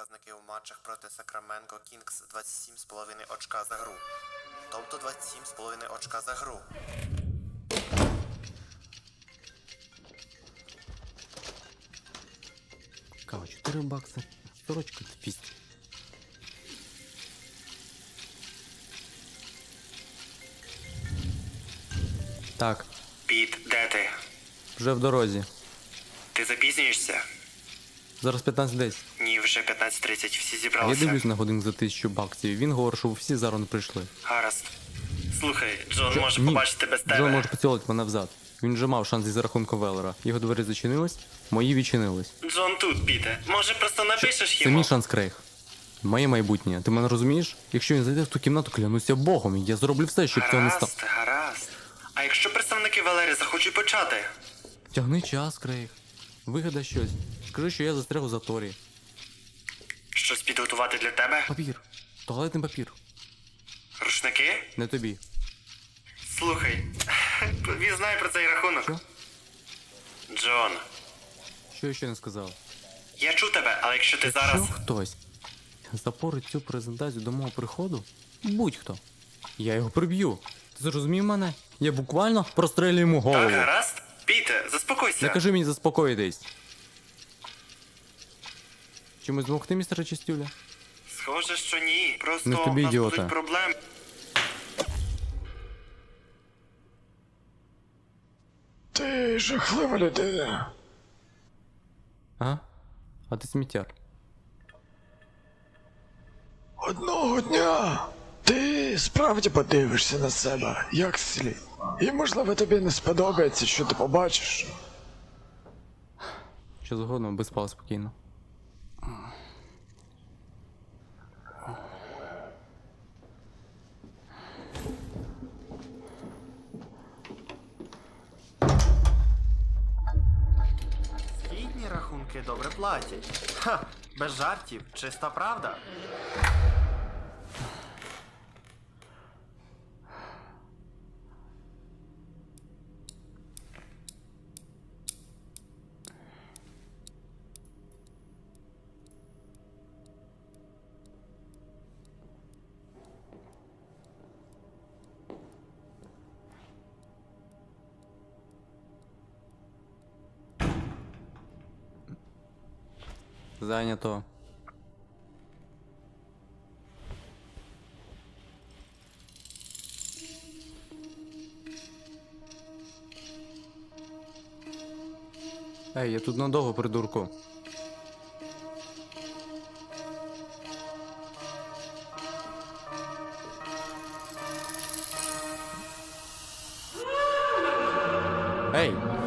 показники у матчах проти Сакраменко Кінгс 27,5 очка за гру. Тобто 27,5 очка за гру. Кава 4 бакса, сорочка 200. Так, Піт, де ти? вже в дорозі. Ти запізнюєшся? Зараз 15.10. Ні, вже 15.30, всі Я зібралися. дивлюсь на годинник за тисячу баксів. Він говорить, що всі зараз не прийшли. Гаразд. Слухай, Джон Джо- може ні, побачити без тебе. Джон може поцілити мене взад. Він вже мав шанс із рахунку Велера. Його двері зачинились, мої відчинились. Джон тут, Піте. Може просто напишеш Це йому? мій шанс Крейг. Моє майбутнє. Ти мене розумієш? Якщо він зайде в ту кімнату, клянуся Богом, я зроблю все, щоб цього не стало. Гаразд, гаразд. А якщо представники Валері захочуть почати? Тягни час, Крейг. Вигадай щось. Скажи, що я застряг у заторі. Щось підготувати для тебе? Папір. Туалетний папір. Рушники? Не тобі. Слухай, він знає про цей рахунок. Що? Джон, Що я ще не сказав? я чув тебе, але якщо ти зараз. Якщо хтось запорить цю презентацію до мого приходу, будь-хто. Я його приб'ю. Ти зрозумів мене? Я буквально прострелю йому голову. Так, гаразд? Піте, заспокойся. Не кажи мені заспокоїтись. Чимось змогти, містера Чистюля? Схоже, що ні. Просто Не тобі, у нас ідіота. будуть проблеми. Ти жахлива людина. А? А ти сміттяр. Одного дня ти справді подивишся на себе, як слід. І можливо тобі не сподобається, що ти побачиш. Що згодом, би спав спокійно. Східні рахунки добре платять. Ха, без жартів, чиста правда. Зайнято. Ей, я тут надовго, придурку. Ей!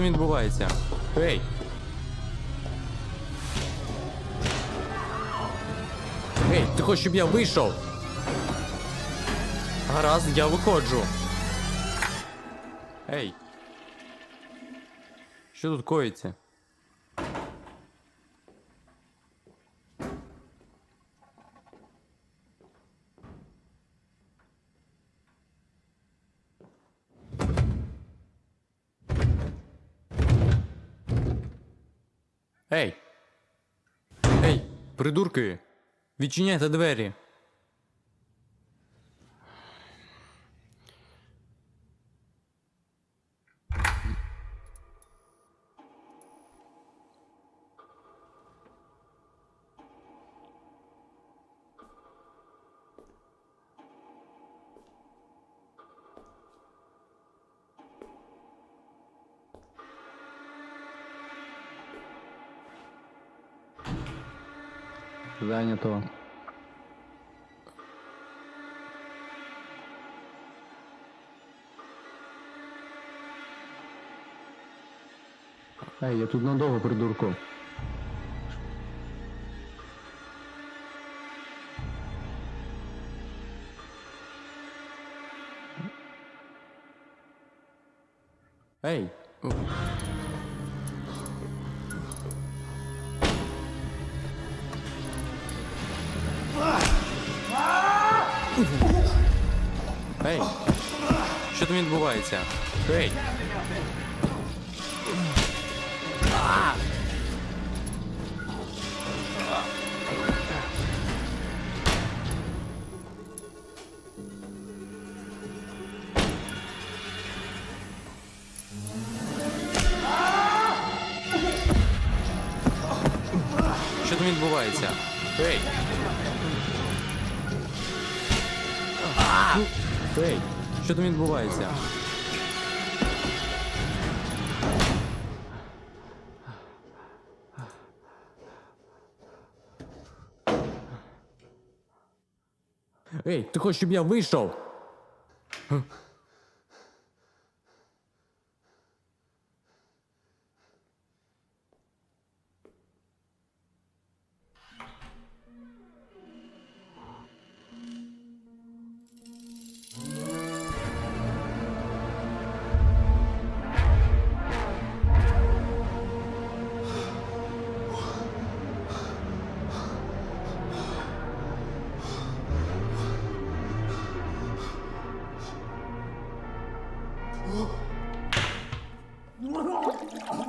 Там відбувається? Ей! Ей, ти хочеш, щоб я вийшов? Гаразд, я виходжу. Ей. Що тут коїться? Ей! Ей, придурки! Відчиняйте двері! Зайнято. Ей, я тут надовго, придурку. Ей! Що там відбувається? Ей! Що там відбувається? Ей! Ей! Що там відбувається? Ей, ти хочеш, щоб я вийшов? Ей, я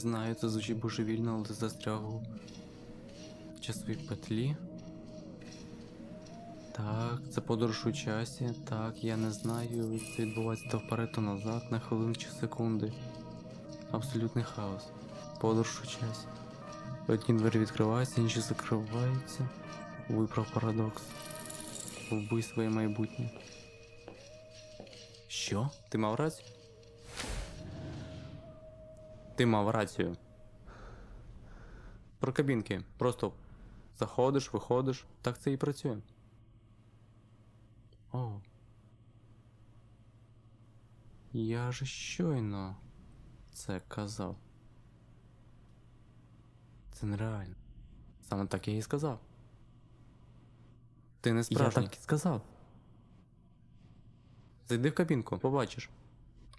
знаю, це звучить божевільно, але застряг у часовій петлі. Так, це подорож у часі. Так, я не знаю, це відбувається то вперед, то назад, на хвилини чи секунди. Абсолютний хаос. Подорож у часі. Одні двері відкриваються, інші закриваються. Виправ парадокс. Вбий своє майбутнє. Що? Ти мав рацію? Ти мав рацію. Про кабінки. Просто заходиш, виходиш. Так це і працює. О. Я ж щойно це казав. Це нереально. Саме так я і сказав. Ти не справжній. Я так і сказав. Зайди в кабінку, побачиш.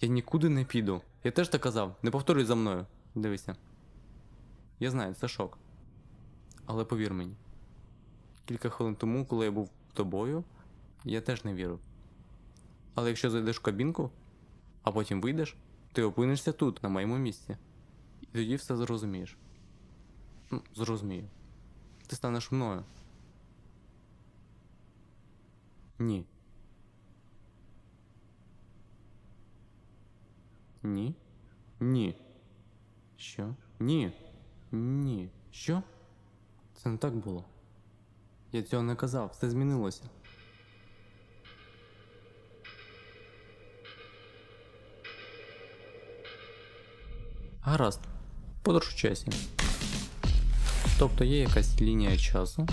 Я нікуди не піду. Я теж так казав, не повторюй за мною. Дивися. Я знаю, це шок. Але повір мені. Кілька хвилин тому, коли я був тобою, я теж не вірив. Але якщо зайдеш в кабінку, а потім вийдеш, ти опинишся тут, на моєму місці. І тоді все зрозумієш. Ну, зрозумію. Ти станеш мною. Ні. Ні. Ні. Що? Ні. Ні. Що? Це не так було. Я цього не казав, все змінилося. Гаразд. Подорож у часі. Тобто є якась лінія часу.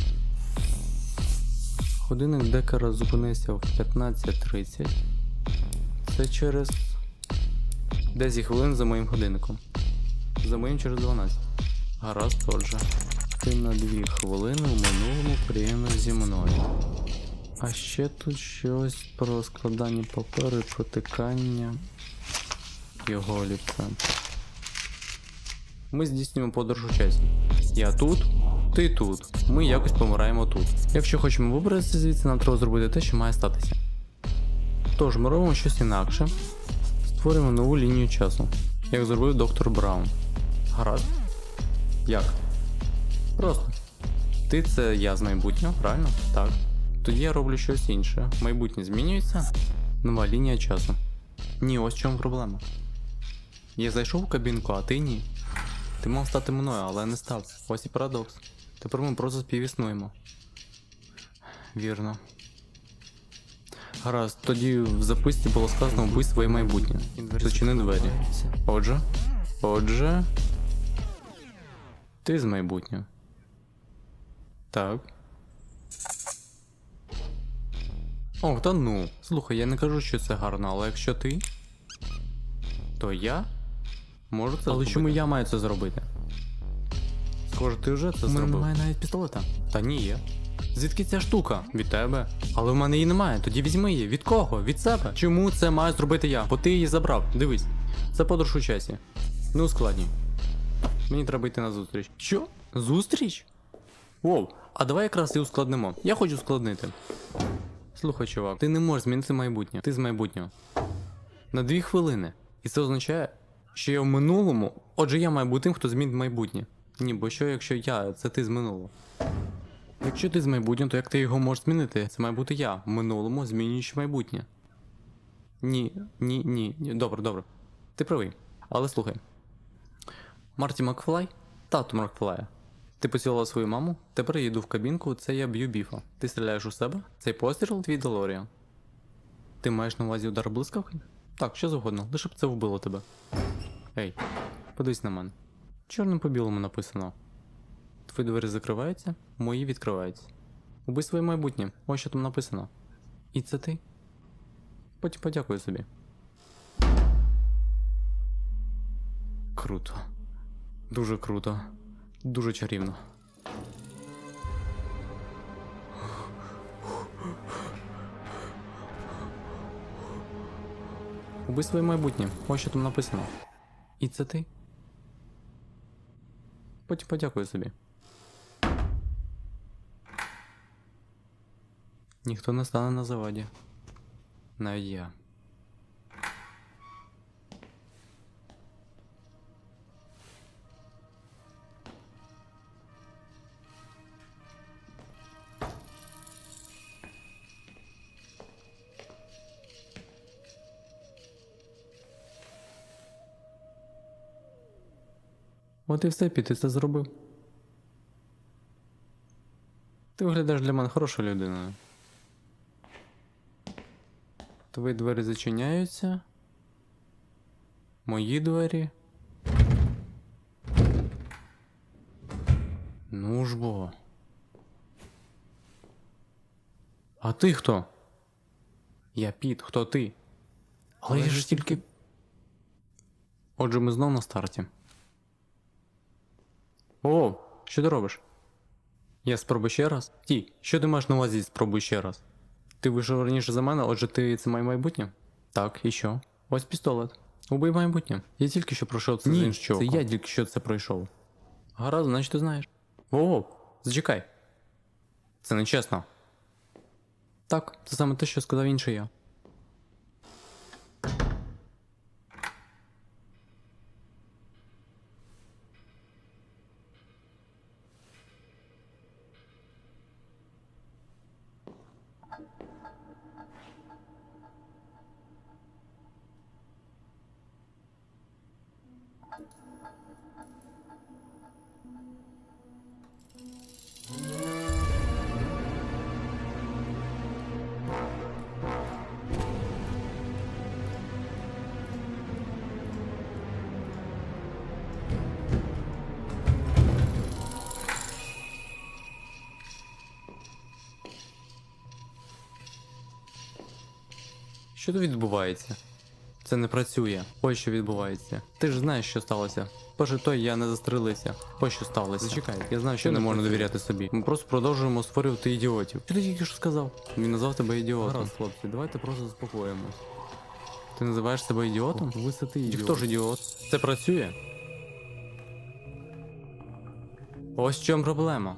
Годинник Декера зупинився в 15.30. Це через 10 хвилин за моїм годинником. За моїм через 12. Гаразд, отже. Ти на 2 хвилини в минулому приємно зі мною. А ще тут щось про складання паперу і протикання його олівцем. Ми здійснюємо подорож у часі. Я тут, ти тут. Ми якось помираємо тут. Якщо хочемо вибратися звідси, нам треба зробити те, що має статися. Тож ми робимо щось інакше. Створюємо нову лінію часу, як зробив доктор Браун. Гаразд. Як? Просто. Ти це я з майбутнього, правильно? Так. Тоді я роблю щось інше. Майбутнє змінюється. Нова лінія часу. Ні, ось в чому проблема. Я зайшов в кабінку, а ти ні. Ти мав стати мною, але не став. Ось і парадокс. Тепер ми просто співіснуємо. Вірно. Гаразд, тоді в записці було сказано вбий своє майбутнє. Зачини двері. Отже. Отже. Ти з майбутнього. Так. О, та ну. Слухай, я не кажу, що це гарно, але якщо ти. То я Можу це Але чому я маю це зробити? Схоже, ти вже це У мене зробив. немає навіть пістолета. Та ні, є. Звідки ця штука? Від тебе. Але в мене її немає. Тоді візьми її. Від кого? Від себе. Чому це маю зробити я? Бо ти її забрав. Дивись. Це подорож у часі. Не ускладнюй. Мені треба йти на зустріч. Що? Зустріч? Воу, а давай якраз і ускладнимо. Я хочу ускладнити. Слухай, чувак, ти не можеш змінити майбутнє. Ти з майбутнього. На дві хвилини. І це означає, що я в минулому. Отже, я маю бути тим, хто змінить майбутнє. Ні, бо що, якщо я, це ти з минулого. Якщо ти з майбутнього, то як ти його можеш змінити? Це має бути я в минулому, змінюючи майбутнє. Ні, ні, ні. Добре, добре. Ти правий. Але слухай. Марті Макфлай, тату Макфлая. Ти поцілувала свою маму, тепер я йду в кабінку, це я б'ю біфа. Ти стріляєш у себе, цей постріл твій Делоріан. Ти маєш на увазі удар блискавки? Так, що завгодно, лише б це вбило тебе. Ей, подивись на мене. Чорним по білому написано. Твої двері закриваються, мої відкриваються. Убий своє майбутнє, ось що там написано. І це ти? Потім подякую собі. Круто. Дуже круто. Дуже чарівно. Убий своє майбутнє, ось що там написано. І це ти? Потім подякую собі. Ніхто не стане на заваді. Навіть я. От і все, Піт, ти це зробив. Ти виглядаєш для мене хорошою людиною. Твої двері зачиняються. Мої двері. Ну ж бо. А ти хто? Я Піт, хто ти? Але я ж тільки. Отже, ми знов на старті. О, що ти робиш? Я спробую ще раз? Ті, що ти маєш на увазі спробуй ще раз? Ти вийшов раніше за мене, отже ти це моє майбутнє? Так, і що? Ось пістолет. Убий майбутнє. Я тільки що пройшов це Ні, з іншого. це я тільки що це пройшов. Гаразд, значить ти знаєш. Воу, зачекай. Це нечесно. Так, це саме те, що сказав інший я. Що тут відбувається? Це не працює. Ось що відбувається. Ти ж знаєш, що сталося. Перше той я не застрелився. Ось що сталося. Зачекай, я знаю, що не можна довіряти собі. Ми просто продовжуємо створювати ідіотів. Що ти тільки що сказав? Він назвав тебе ідіотом. Гаразд, хлопці, давайте просто заспокоїмось. Ти називаєш себе ідіотом? Висоти І хто ж ідіот? Це працює? Ось в чому проблема.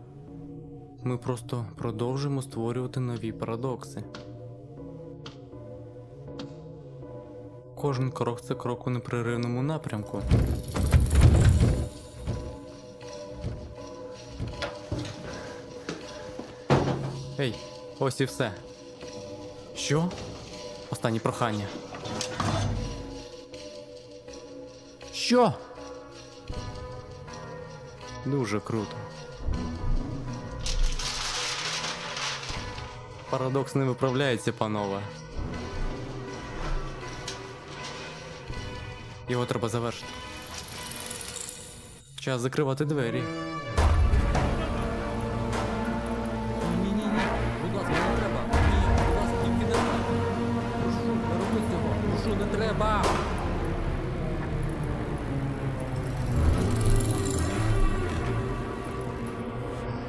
Ми просто продовжуємо створювати нові парадокси. Кожен крок це крок у непреривному напрямку. Ей, ось і все. Що? Останнє прохання. Що? Дуже круто. Парадокс не виправляється, панове. Його треба завершити. Час закривати двері. Ні-ні-ні, будь ласка, не треба. Ні, будь тільки не треба. Не роби цього. Прошу, не треба.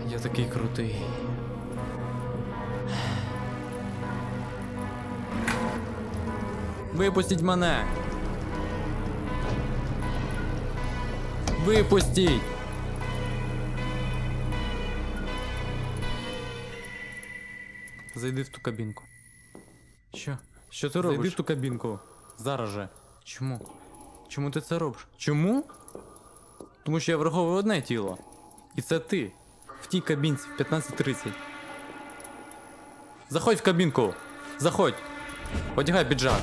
Я такий крутий. Випустіть мене! Випустіть! Зайди в ту кабінку. Що? Що ти робиш? Зайди в ту кабінку. Зараз же. Чому? Чому ти це робиш? Чому? Тому що я враховую одне тіло. І це ти. В тій кабінці в 15.30. Заходь в кабінку! Заходь! Одягай піджак.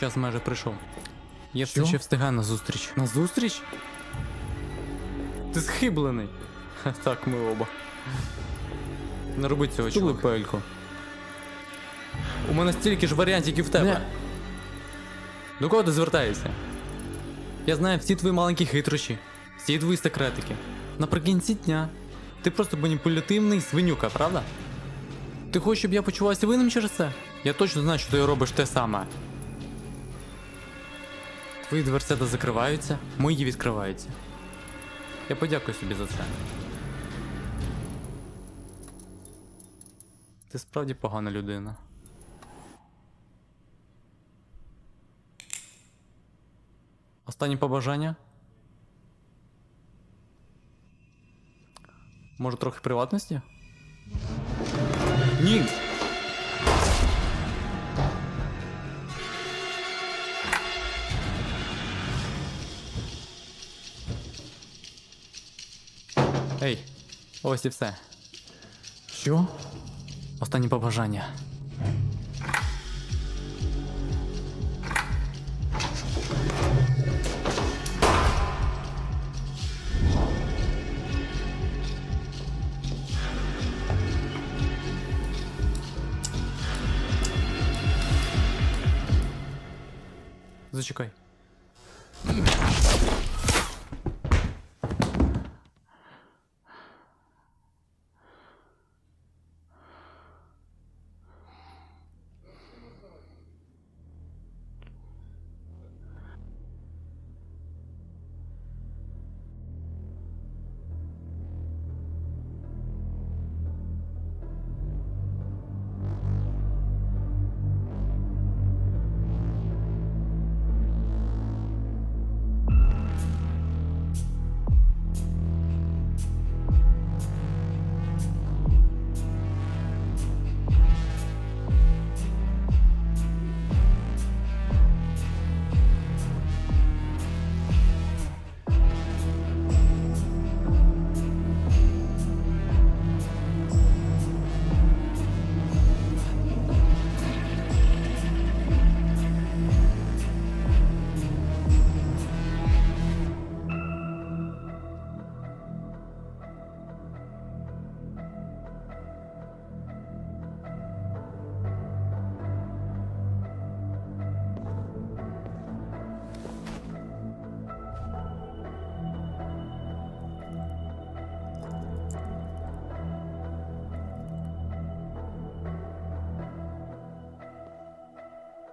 Час майже прийшов. Я все ще встигаю на зустріч. На зустріч? Ти схиблений. Ха, Так, ми оба. Не роби цього чоловіка. пельку. У мене стільки ж варіантів, як і в тебе. До кого ти звертаєшся? Я знаю всі твої маленькі хитрощі, всі твої секретики. Наприкінці дня. Ти просто маніпулятивний свинюка, правда? Ти хочеш, щоб я почувався винним через це? Я точно знаю, що ти робиш те саме. Твої дверцята закриваються, мої відкриваються. Я подякую собі за це. Ти справді погана людина. Останні побажання? Може трохи приватності? Ні! Ей, ось і все. Що? Останні побажання.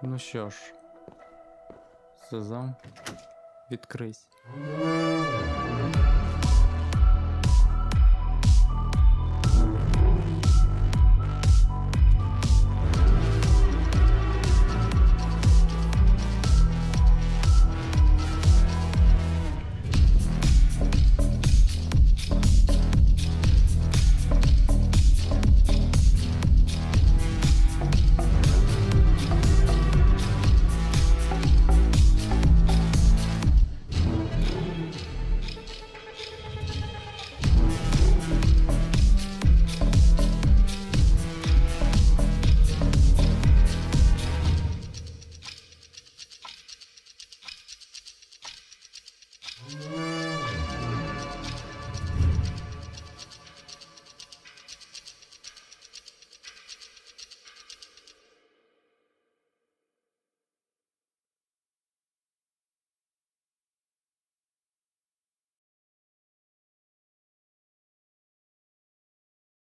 Ну що ж, Сезам, відкрись.